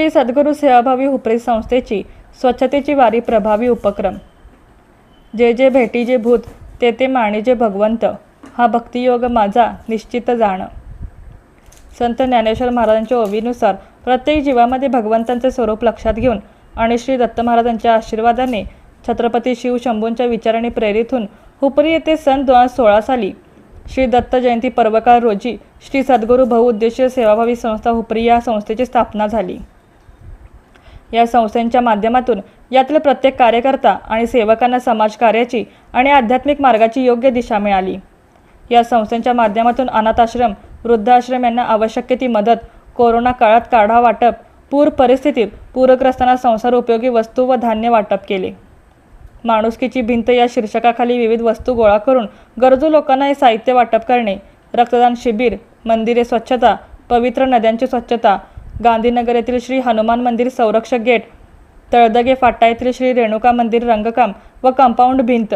श्री सद्गुरू सेवाभावी हुपरी संस्थेची स्वच्छतेची वारी प्रभावी उपक्रम. जे जे भेटी जे भूत ते ते माणिजे भगवंत हा भक्तियोग माझा निश्चित जाणं. संत ज्ञानेश्वर महाराजांच्या ओवीनुसार प्रत्येक जीवामध्ये भगवंतांचे स्वरूप लक्षात घेऊन आणि श्री दत्त महाराजांच्या आशीर्वादाने छत्रपती शिव शंभूंच्या विचाराने प्रेरित होऊन हुपरी येथे सन दोन हजार सोळा साली श्री दत्त जयंती पर्वकाळ रोजी श्री सद्गुरू बहुउद्देशीय सेवाभावी संस्था हुपरी या संस्थेची स्थापना झाली. या संस्थेच्या माध्यमातून यातील प्रत्येक कार्यकर्ता आणि सेवकांना समाजकार्याची आणि आध्यात्मिक मार्गाची योग्य दिशा मिळाली. या संस्थेच्या माध्यमातून अनाथाश्रम वृद्धाश्रम यांना आवश्यक ती मदत कोरोना काळात काढा वाटप पूर परिस्थितीत पूरग्रस्तांना संसार उपयोगी वस्तू व धान्य वाटप केले. माणुसकीची भिंत या शीर्षकाखाली विविध वस्तू गोळा करून गरजू लोकांना हे साहित्य वाटप करणे रक्तदान शिबिर मंदिरे स्वच्छता पवित्र नद्यांची स्वच्छता गांधीनगर येथील श्री हनुमान मंदिर संरक्षक गेट तळदगे फाटा येथील श्री रेणुका मंदिर रंगकाम व कंपाऊंड भिंत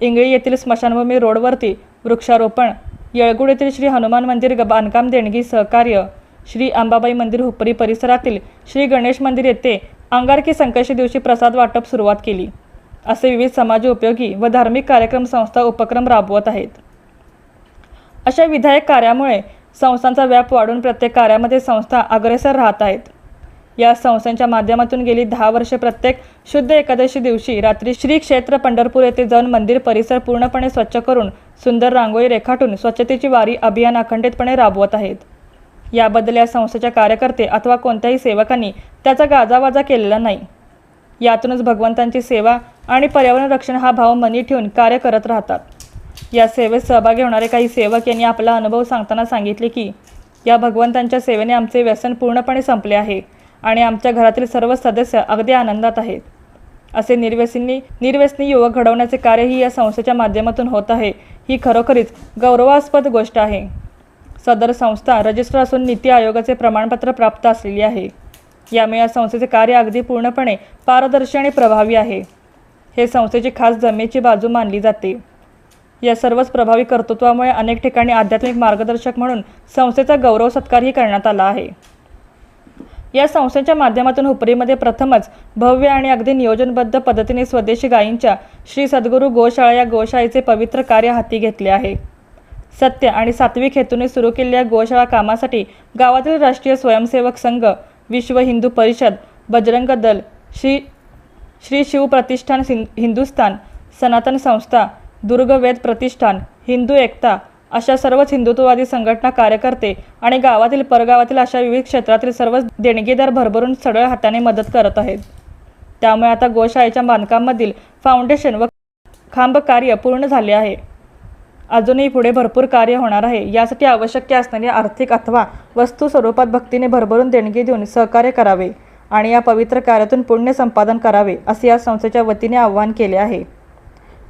इंगळी येथील स्मशानभूमी रोडवरती वृक्षारोपण येळगुड येथील श्री हनुमान मंदिर बांधकाम देणगी सहकार्य श्री अंबाबाई मंदिर हुपरी परिसरातील श्री गणेश मंदिर येथे अंगारकी संकष्टी दिवशी प्रसाद वाटप सुरुवात केली. असे विविध समाज उपयोगी व धार्मिक कार्यक्रम संस्था उपक्रम राबवत आहेत. अशा विधायक कार्यामुळे संस्थांचा व्याप वाढून प्रत्येक कार्यामध्ये संस्था अग्रेसर राहत आहेत. या संस्थांच्या माध्यमातून गेली दहा वर्षे प्रत्येक शुद्ध एकादशी दिवशी रात्री श्री क्षेत्र पंढरपूर येथे जाऊन मंदिर परिसर पूर्णपणे स्वच्छ करून सुंदर रांगोळी रेखाटून स्वच्छतेची वारी अभियान अखंडितपणे राबवत आहेत. याबद्दल या संस्थेच्या कार्यकर्ते अथवा कोणत्याही सेवकांनी त्याचा गाजावाजा केलेला नाही. यातूनच भगवंतांची सेवा आणि पर्यावरण रक्षण हा भाव मनी ठेवून कार्य करत राहतात. या सेवेत सहभागी होणारे काही सेवक यांनी आपला अनुभव सांगताना सांगितले की या भगवंतांच्या सेवेने आमचे व्यसन पूर्णपणे संपले आहे आणि आमच्या घरातील सर्व सदस्य अगदी आनंदात आहेत. असे निर्व्यसनी निर्व्यसनी युवक घडवण्याचे कार्यही या संस्थेच्या माध्यमातून होत आहे ही खरोखरीच गौरवास्पद गोष्ट आहे. सदर संस्था रजिस्टर असून नीती आयोगाचे प्रमाणपत्र प्राप्त असलेली आहे. यामुळे या संस्थेचे कार्य अगदी पूर्णपणे पारदर्शी आणि प्रभावी आहे. हे संस्थेची खास जमेची बाजू मानली जाते. या सर्वच प्रभावी कर्तृत्वामुळे अनेक ठिकाणी आध्यात्मिक मार्गदर्शक म्हणून संस्थेचा गौरव सत्कारही करण्यात आला आहे. या संस्थेच्या माध्यमातून हुपरीमध्ये प्रथमच भव्य आणि अगदी नियोजनबद्ध पद्धतीने स्वदेशी गायींच्या श्री सद्गुरू गोशाळा या गोशाळेचे पवित्र कार्य हाती घेतले आहे. सत्य आणि सात्विक हेतूने सुरू केलेल्या गोशाळा कामासाठी गावातील राष्ट्रीय स्वयंसेवक संघ विश्व हिंदू परिषद बजरंग दल श्री श्री शिव प्रतिष्ठान हिंदुस्थान सनातन संस्था दुर्ग वेद प्रतिष्ठान हिंदू एकता अशा सर्वच हिंदुत्ववादी संघटना कार्यकर्ते आणि गावातील परगावातील अशा विविध क्षेत्रातील सर्वच देणगीदार भरभरून सरळ हाताने मदत करत आहेत. त्यामुळे आता गोशाळेच्या बांधकामामधील फाउंडेशन व खांब कार्य पूर्ण झाले आहे. अजूनही पुढे भरपूर कार्य होणार आहे. यासाठी आवश्यक असणारी आर्थिक अथवा वस्तू स्वरूपात भक्तीने भरभरून देणगी देऊन सहकार्य करावे आणि या पवित्र कार्यातून पुण्य संपादन करावे असे या संस्थेच्या वतीने आवाहन केले आहे.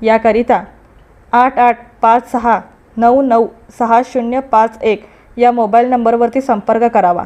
याकरिता आठ आठ पाच सहा नऊ नऊ सहा शून्य पाच एक या मोबाईल नंबरवरती संपर्क करावा.